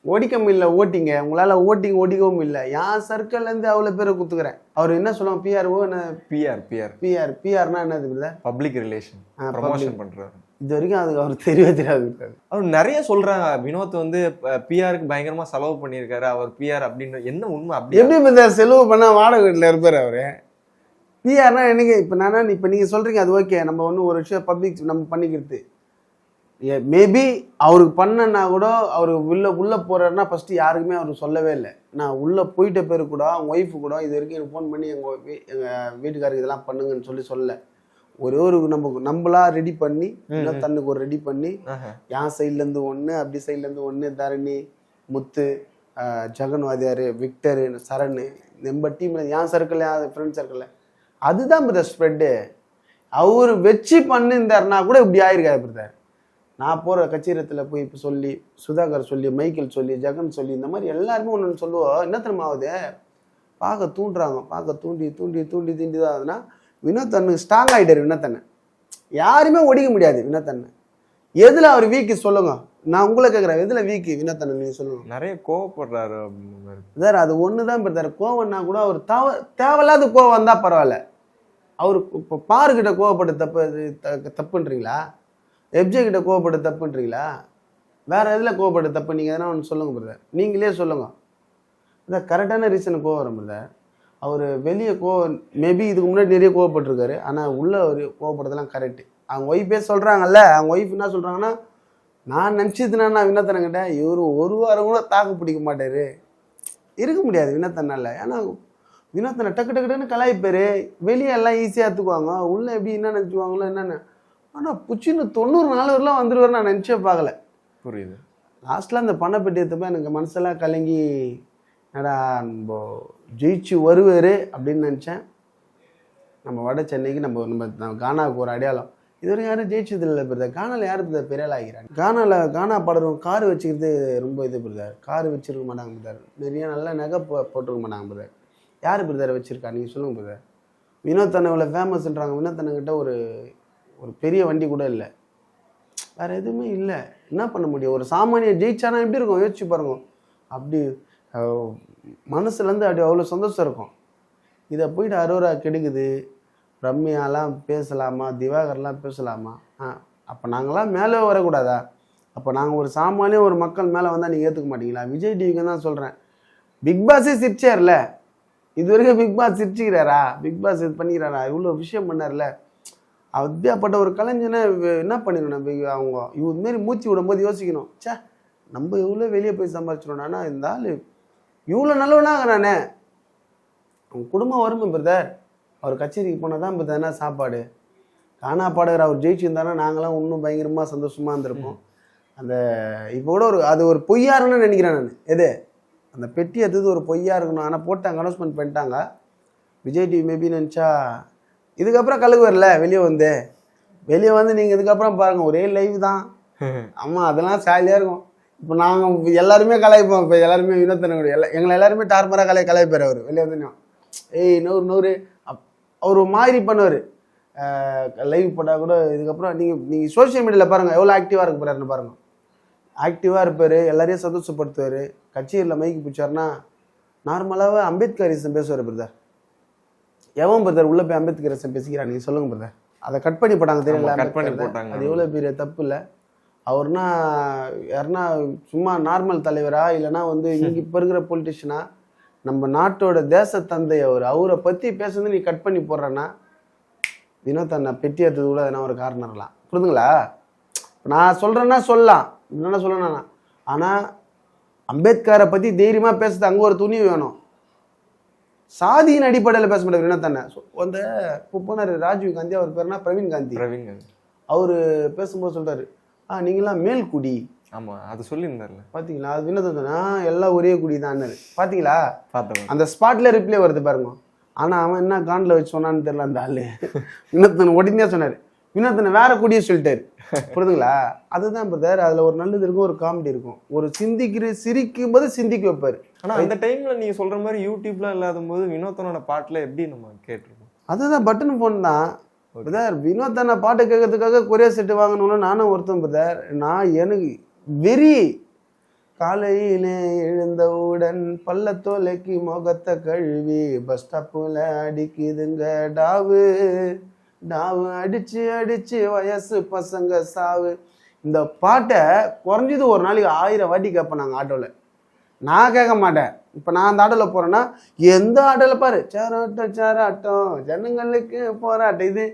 ஓடிக்க இல்லை ஓட்டிங்க. உங்களால் ஓட்டிங் ஓடிக்கவும் இல்லை. என் சர்க்கிள்லேருந்து அவ்வளோ பேரை குத்துக்கிறேன். அவர் என்ன சொல்லுவாங்க? பிஆர்ஓ என்ன? பிஆர் பிஆர் பிஆர் பிஆர்னா என்னது பிரதர் பப்ளிக் ரிலேஷன் ப்ரமோஷன் பண்றாரு. இது வரைக்கும் அதுக்கு அவர் தெரியவே தெரியாது. அவர் நிறைய சொல்றாங்க. வினோத் வந்து பிஆருக்கு பயங்கரமா செலவு பண்ணியிருக்காரு. அவர் பிஆர் அப்படின்னு என்ன உண்மை அப்படி? எப்படி செலவு பண்ணால் வாடகை வீட்டில் இருப்பார் அவர்? பிஆர்னா எனக்கு இப்போ நான் இப்போ நீங்கள் சொல்கிறீங்க அது ஓகே நம்ம ஒன்றும் ஒரு விஷயம் பப்ளிக் நம்ம பண்ணிக்கிறது. மேபி அவருக்கு பண்ணனா கூட அவர் உள்ள உள்ளே போகிறாருன்னா ஃபஸ்ட்டு யாருக்குமே அவர் சொல்லவே இல்லை. நான் உள்ளே போயிட்ட பேர் கூட அவங்க ஒய்ஃபு கூட இது வரைக்கும் எனக்கு ஃபோன் பண்ணி எங்கள் எங்கள் வீட்டுக்காரருக்கு இதெல்லாம் பண்ணுங்கன்னு சொல்லி சொல்லல. ஒரே ஒரு நம்ம நம்மளா ரெடி பண்ணி இன்னும் தன்னுக்கு ஒரு ரெடி பண்ணி. என் சைட்லேருந்து ஒன்று அப்படி சைட்லேருந்து ஒன்று தரணி முத்து ஜெகன் வாத்தியார் விக்டரு சரண் நம்ம டீம்ல என் சர்க்கிள் என் ஃப்ரெண்ட் சர்க்கிளில் அதுதான் பிரதர் ஸ்ப்ரெட்டு அவர் வச்சு பண்ணியிருந்தாருனா கூட இப்படி ஆயிருக்காரு பிரதர் நான் போகிற கச்சேரத்தில் போய் இப்போ சொல்லி சுதாகர் சொல்லி மைக்கேல் சொல்லி ஜெகன் சொல்லி இந்த மாதிரி எல்லாருமே ஒன்று சொல்லுவோம் என்ன தெரியுமா ஆகுது? பார்க்க தூண்டுறாங்க. பார்க்க தூண்டி தூண்டி தூண்டி தூண்டி தான் ஆகுதுன்னா வினோத்தனுக்கு ஸ்ட்ராங் ஆகிட்டார் வினோத்தனை யாருமே ஒடிக்க முடியாது வினோத்தனை எதில் அவர் வீக்கு சொல்லுங்க? நான் உங்களை கேட்குறேன் எதில் வீக்கு வினோத்தனை நீங்கள் சொல்லுங்க? நிறைய கோவப்படுறாரு பிரதர் அது ஒன்று தான் பிரதர் கோவம்னா கூட அவர் தவ தேவையில்லாத கோவம் வந்தால் பரவாயில்ல. அவர் இப்போ பாருக்கிட்ட கோவப்பட்டு தப்பு இது த- தப்புன்றீங்களா? எப்ஜே கிட்ட கோவப்பட்டு தப்புன்றீங்களா? வேற எதில் கோவப்பட்டு தப்பு? நீங்கள் எதனா ஒன்று சொல்லுங்க பிரதர் நீங்களே சொல்லுங்க. இந்த கரெக்டான ரீசன் கோவம் வரும் பிரதர் அவர் வெளியே கோ மேபி இதுக்கு முன்னாடி நிறைய கோவப்பட்டிருக்காரு. ஆனால் உள்ள அவர் கோவப்படுறதெல்லாம் கரெக்டு அவங்க ஒய்ஃபே சொல்கிறாங்கல்ல அவங்க ஒய்ஃப் என்ன சொல்கிறாங்கன்னா நான் நினச்சிதுனா நான் வினத்தனங்கிட்ட இவர் ஒரு வாரம் கூட தாக்கு பிடிக்க மாட்டார். இருக்க முடியாது வினத்தனால ஏன்னா வினோத்தனை டக்கு டக்கு டக்குன்னு கலாய்ப்பாரு. வெளியே எல்லாம் ஈஸியாக எடுத்துக்குவாங்க. உள்ள எப்படி என்ன நினச்சிக்குவாங்களோ என்னென்ன. ஆனால் புச்சின்னு தொண்ணூறு நாலு வரலாம் வந்துருவாரு நான் நினச்சே பார்க்கல. புரியுது. லாஸ்ட்டில் அந்த பணப்பெட்டி எடுத்தப்ப எனக்கு மனசெல்லாம் கலங்கி என்னடா நம்ம ஜெயிச்சு வருவார் அப்படின்னு நினச்சேன். நம்ம வட சென்னைக்கு நம்ம நம்ம கானாவுக்கு ஒரு அடையாளம். இதுவரை யாரும் ஜெயிச்சது இல்லை பிரதர். கானால யார் பிரதர் பெரிய ஆகிறாங்க? கானால கானா பாடுறவங்க கார் வச்சுக்கிறது ரொம்ப இது பிரதர். கார் வச்சிருக்க மாட்டாங்க பிரதர். நிறைய நல்ல நகை போ போட்டிருக்க மாட்டாங்க பிரதர். யார் பிரதரை வச்சுருக்கா? நீங்கள் சொல்லுங்க பிரதர் வினோத் அண்ணன் இவ்வளோ ஃபேமஸ்ன்றாங்க வினோத் ஒரு ஒரு பெரிய வண்டி கூட இல்லை. வேற எதுவுமே இல்லை. என்ன பண்ண முடியும்? ஒரு சாமானிய ஜெயிச்சானா எப்படி இருக்கும்? யோசிச்சு பாருங்க. அப்படி மனசுலேருந்து அப்படி அவ்வளோ சந்தோஷம் இருக்கும். இதை போயிட்டு அரோரா கெடுக்குது. ரம்யாலாம் பேசலாமா? திவாகர்லாம் பேசலாமா? ஆ அப்போ நாங்களாம் மேலே வரக்கூடாதா? அப்போ நாங்கள் ஒரு சாமானிய ஒரு மக்கள் மேலே வந்தால் நீங்கள் ஏற்றுக்க மாட்டீங்களா? விஜய் டிவிக்கு தான் சொல்கிறேன் பிக் பாஸே சிரிச்சார்ல. இது வரைக்கும் பிக் பாஸ் சிரிச்சுக்கிறாரா? பிக் பாஸ் இது பண்ணிக்கிறாரா? இவ்வளோ விஷயம் பண்ணார்ல. அப்படியாப்பட்ட ஒரு கலைஞனை என்ன பண்ணிக்கணும் அவங்க? இதுமாரி மாரி மூச்சு விடும்போது யோசிக்கணும். ச்சே நம்ம எவ்வளோ வெளியே போய் சம்பாரிச்சிடணும்னா ஆனால் இந்த ஆள்? இவ்வளோ நல்லவனாகிறானே அவங்க குடும்பம் வரும்போது பிரதர் அவர் கச்சேரிக்கு போனால் தான் பிரதர்னா சாப்பாடு? காணா பாடுகிற அவர் ஜெயிச்சிருந்தாருன்னா நாங்களாம் இன்னும் பயங்கரமாக சந்தோஷமாக இருந்திருப்போம். அந்த இப்போ கூட ஒரு அது ஒரு பொய்யாருன்னு நினைக்கிறேன் நான். எது? அந்த பெட்டி எடுத்தது ஒரு பொய்யா இருக்கணும். ஆனால் போட்டாங்க அனௌன்ஸ்மெண்ட் பண்ணிட்டாங்க. விஜய் டிவி மேபி நினச்சா இதுக்கப்புறம் கழுகு வரல வெளியே வந்து. வெளியே வந்து நீங்கள் இதுக்கப்புறம் பாருங்கள் ஒரே லைவ் தான். ஆமாம் அதெல்லாம் ஜாலியாக இருக்கும். இப்போ நாங்கள் எல்லாருமே கலாய்ப்போம். இப்போ எல்லாருமே வினோத்தன எல்லா எங்களை எல்லாருமே டார்மராக கலாய் கலாய்ப்பார் அவர். வெளியே வந்து ஏய் நூறு நூறு அப் அவர் மாதிரி பண்ணுவார். லைவ் போட்டால் கூட இதுக்கப்புறம் நீங்கள் நீங்கள் சோஷியல் மீடியாவில் பாருங்கள் எவ்வளோ ஆக்டிவாக இருக்க போகிறாருன்னு பாருங்கள் ஆக்டிவாக இருப்பார் எல்லாரையும் சந்தோஷப்படுத்துவார். கச்சேரியில் மைக்கு பிடிச்சாருன்னா நார்மலாகவே அம்பேத்கரிசம் பேசுவார் பிரதர் எவன் பிரதர் உள்ள போய் அம்பேத்கரிசம் பேசிக்கிறான் நீங்கள் சொல்லுங்க பிரதர் அதை கட் பண்ணி போட்டாங்க தெரியல cut பண்ணி போட்டாங்க. அது எவ்வளோ பெரிய தப்பு இல்லை. அவர்னா யாருன்னா சும்மா நார்மல் தலைவரா இல்லைன்னா வந்து இங்க இப்போ இருக்கிற பொலிட்டிஷியனா நம்ம நாட்டோட தேச தந்தை அவர். அவரை பற்றி பேசுறது நீ கட் பண்ணி போடுறேன்னா வினோத் அண்ணா பெட்டி எடுத்தது கூட எதனா ஒரு காரணம் இருக்கலாம் புரிதுங்களா நான் சொல்கிறேன்னா சொல்லலாம். என்ன சொல்லணும்னா ஆனால் அம்பேத்கரை பற்றி தைரியமாக பேசுறது அங்கே ஒரு துணி வேணும். சாதியின் அடிப்படையில் பேச முடியாது வினோத் அண்ணன் So, அந்த போனார் ராஜீவ் காந்தி அவர் பேர்னா பிரவீன் காந்தி. பிரவீன் அவர் பேசும்போது சொல்றாரு ஆ நீங்களாம் மேல் குடி. ஆமா அது சொல்லியிருந்தார்ல. பாத்தீங்களா? அது வினோதனா எல்லாம் ஒரே குடி தான் பாத்தீங்களா? பார்த்தேன். அந்த ஸ்பாட்ல ரிப்ளை வருது பாருங்க. ஆனா அவன் என்ன காண்டில் வச்சு சொன்னான்னு தெரியல அந்த ஆளு. வினோத்தன் உடனே சொன்னாரு வினோத்தனை வேற குடியை சொல்லிட்டாரு. புரியுதுங்களா? அதுதான் பிரதர் அதுல ஒரு நல்லது இருக்கும் ஒரு காமெடி இருக்கும். ஒரு சிந்திக்கிற சிரிக்கும் போது சிந்திக்க வைப்பாரு. ஆனா அந்த டைம்ல நீங்க சொல்ற மாதிரி யூடியூப்லாம் இல்லாத போது வினோத்தனோட பாட்டுல எப்படி நம்ம கேட்டிருக்கோம் அதுதான் பட்டன் ஃபோன் தான். பிரதர் வினோத் அண்ணா பாட்டு கேட்கறதுக்காக கொரியா செட்டு வாங்கணும்னு நானும் ஒருத்தன் பிரதர் நான் எனக்கு வெறி காலையிலே எழுந்தவுடன் பல்ல தோலைக்கு முகத்தை கழுவி பஸ் ஸ்டாப்புல அடிக்குதுங்க டாவு. டாவு அடிச்சு அடிச்சு வயசு பசங்க சாவு. இந்த பாட்டை குறைஞ்சது ஒரு நாளைக்கு ஆயிரம் வாட்டி கேட்பேன் நாங்கள் ஆட்டோவில் நான் கேட்க மாட்டேன். இப்போ நான் அந்த ஆட்டோவில் போகிறேன்னா எந்த ஆட்டோவில் பாரு? சேராட்டம் சேராட்டம் ஜனங்களுக்கு போராட்டம். இது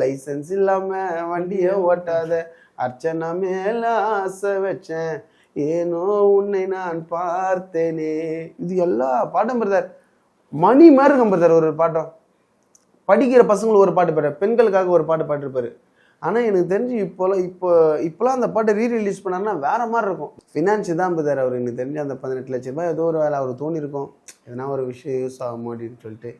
லைசன்ஸ் இல்லாமல் வண்டியை ஓட்டாத அர்ச்சனா மேல ஆசை வச்சேன். ஏனோ உன்னை நான் பார்த்தேனே. இது எல்லா பாட்டும் பிரதர் மணி மாதிரி இருக்கும் பிரதர் ஒரு பாட்டம். படிக்கிற பசங்களுக்கு ஒரு பாட்டு பாரு பெண்களுக்காக ஒரு பாட்டு பாட்டிருப்பாரு ஆனால் எனக்கு தெரிஞ்சு இப்போலாம் இப்போ இப்போலாம் அந்த பாட்டை ரீ ரிலீஸ் பண்ணாருன்னா வேற மாதிரி இருக்கும். ஃபினான்ஸ் தான் பதார் அவர். எனக்கு தெரிஞ்சு அந்த பதினெட்டு லட்ச ரூபாய் ஏதோ ஒரு வேலை அவர் தோணியிருக்கும் எதனா ஒரு விஷயம் யூஸ் ஆகும் அப்படின்னு சொல்லிட்டு.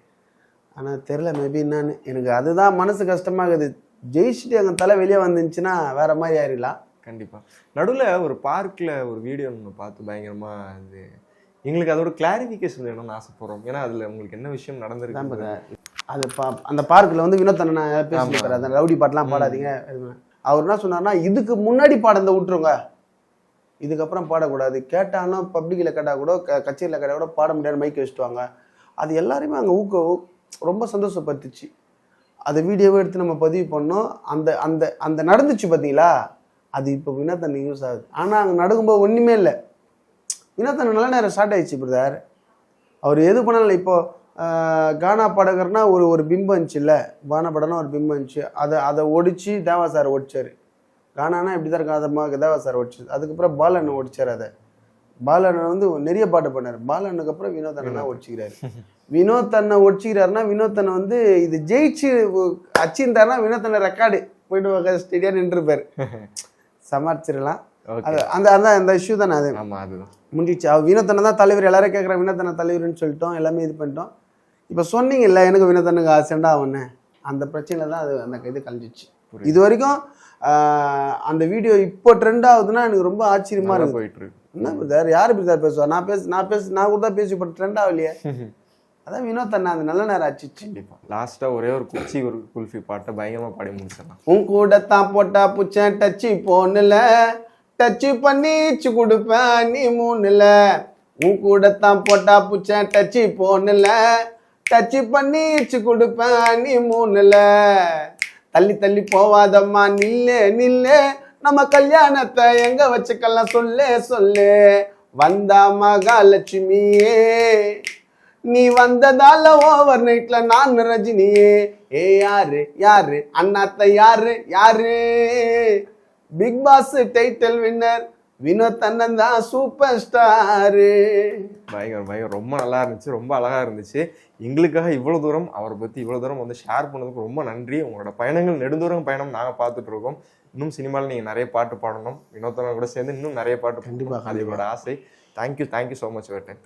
ஆனால் தெரில மேபி என்னன்னு. எனக்கு அதுதான் மனசு கஷ்டமாகுது. ஜெயிச்சுட்டு எங்கள் தலை வெளியே வந்துருந்துச்சுன்னா வேற மாதிரி ஆயிடலாம் கண்டிப்பா. நடுவுல ஒரு பார்க்ல ஒரு வீடியோ ஒன்று பார்த்து பயங்கரமா அது எங்களுக்கு அதோட கிளாரிஃபிகேஷன் வேணும்னு ஆசைப்படுறோம். ஏன்னா அதுல உங்களுக்கு என்ன விஷயம் நடந்திருக்கு. அது பா அந்த பார்க்கில் வந்து வினோத் அண்ணன் பேசியிருப்பாரு அந்த ரவுடி பாட்டெலாம் பாடாதீங்க. அவர் என்ன சொன்னார்னா இதுக்கு முன்னாடி பாடந்த விட்டுருங்க. இதுக்கப்புறம் பாடக்கூடாது. கேட்டானா பப்ளிக்கில் கேட்டால் கூட க கச்சேரியில் கேட்டால் கூட பாட முடியாது மைக் வச்சுட்டுவாங்க அது எல்லாரையுமே அங்கே ஊக்க ரொம்ப சந்தோஷப்படுத்துச்சு. அதை வீடியோவை எடுத்து நம்ம பதிவு பண்ணோம். அந்த அந்த அந்த நடந்துச்சு பார்த்தீங்களா? அது இப்போ வினோத் அண்ணன் யூஸ் ஆகுது. ஆனால் அங்கே நடக்கும்போது ஒன்றுமே இல்லை. வினோத் அண்ணன் நல்ல நேரம் ஸ்டார்ட் ஆயிடுச்சு பிரதர் அவர் எது பண்ணாலும் இப்போ ஆஹ், கானா பாடகர்னா ஒரு ஒரு பிம்பம் இருந்துச்சுல்ல கானா படம்னா ஒரு பிம்பம் இருந்துச்சு அதை அதை ஒடிச்சு தேவா சார் ஒடிச்சாரு. கானானா இப்படி தான் இருக்கும் அதை தேவா சார் ஒடிச்சு. அதுக்கப்புறம் பாலன் ஒடிச்சார் அதை. பாலண்ணன் வந்து நிறைய பாட்டு பண்ணார் பாலனுக்கு அப்புறம் வினோத் அண்ணன் ஒடிச்சிக்கிறாரு. வினோத் அண்ணன் ஒடிச்சிக்கிறாருன்னா வினோத் அண்ணன் வந்து இது ஜெயிச்சு அச்சிருந்தாருன்னா வினோத் அண்ணன் ரெக்கார்டு போயிட்டு ஸ்டேடியா நின்றுப்பார். சமாளிச்சிடலாம். அந்த அந்த அந்த இஷ்யூ தானே அது. முடிஞ்சிச்சு. அவர் வினோத்தனை தான் தலைவர். எல்லாரும் கேட்குறாங்க வினோத்தனை தலைவர்னு சொல்லிட்டோம். எல்லாமே இது பண்ணிட்டோம். இப்போ சொன்னீங்கல்ல எனக்கு வினோத்தனுக்கு ஆசைண்டா அவனு அந்த பிரச்சனையில தான் அது அந்த இது கழிஞ்சிச்சு. இது வரைக்கும் அந்த வீடியோ இப்போ ட்ரெண்ட் ஆகுதுன்னா எனக்கு ரொம்ப ஆச்சரியமா இருக்கு. போயிட்டு இருக்கு. என்ன பிரதர் யார் பிரதர் பேசுவா? நான் பேச நான் பேச நான் கூட தான் பேசி இப்போ ட்ரெண்ட் ஆகலையே. அதான் வினோத் அண்ணா அது நல்ல நேரம் ஆச்சிச்சு. கண்டிப்பா. லாஸ்டா ஒரே ஒரு குச்சி ஒரு குல்ஃபி பாட்டை பயங்கரமா பாடி முடிச்சிடலாம். உன் கூட தான் போட்டா புச்சேன் டச்சு போனுல டச்சு பண்ணிச்சு கொடுப்பேன் நீ மூணுல. உன் கூட தான் போட்டா புச்சேன் டச்சு போனுல டச்சு பண்ணிச்சு கொடுப்பேன் நீ மூணுல. தள்ளி தள்ளி போவாதம்மா நில்லு நில்லு. நம்ம கல்யாணத்தை எங்க வச்சுக்கலாம் சொல்லு சொல்லு. வந்தா மகாலட்சுமியே நீ வந்ததால ஓவர் நைட்ல நான் ரஜினியே. ஏ யாரு யாரு? அண்ணாத்த யாரு யாரு? Bigg Boss title winner Vinod அண்ணன் தான் சூப்பர் ஸ்டாரு பயங்கரம் பயங்கரம். ரொம்ப நல்லா இருந்துச்சு ரொம்ப அழகா இருந்துச்சு. எங்களுக்காக இவ்வளவு தூரம் அவரை பத்தி இவ்வளவு தூரம் வந்து ஷேர் பண்ணதுக்கு ரொம்ப நன்றி. உங்களோட பயணங்கள் நெடுந்தூரம் பயணம் நாங்க பார்த்துட்டு இருக்கோம். இன்னும் சினிமாவில் நீங்க நிறைய பாட்டு பாடணும். வினோத்தனம் கூட சேர்ந்து இன்னும் நிறைய பாட்டு கண்டிப்பா, பாடணும். அது எங்களோட ஆசை. Thank you thank you so much time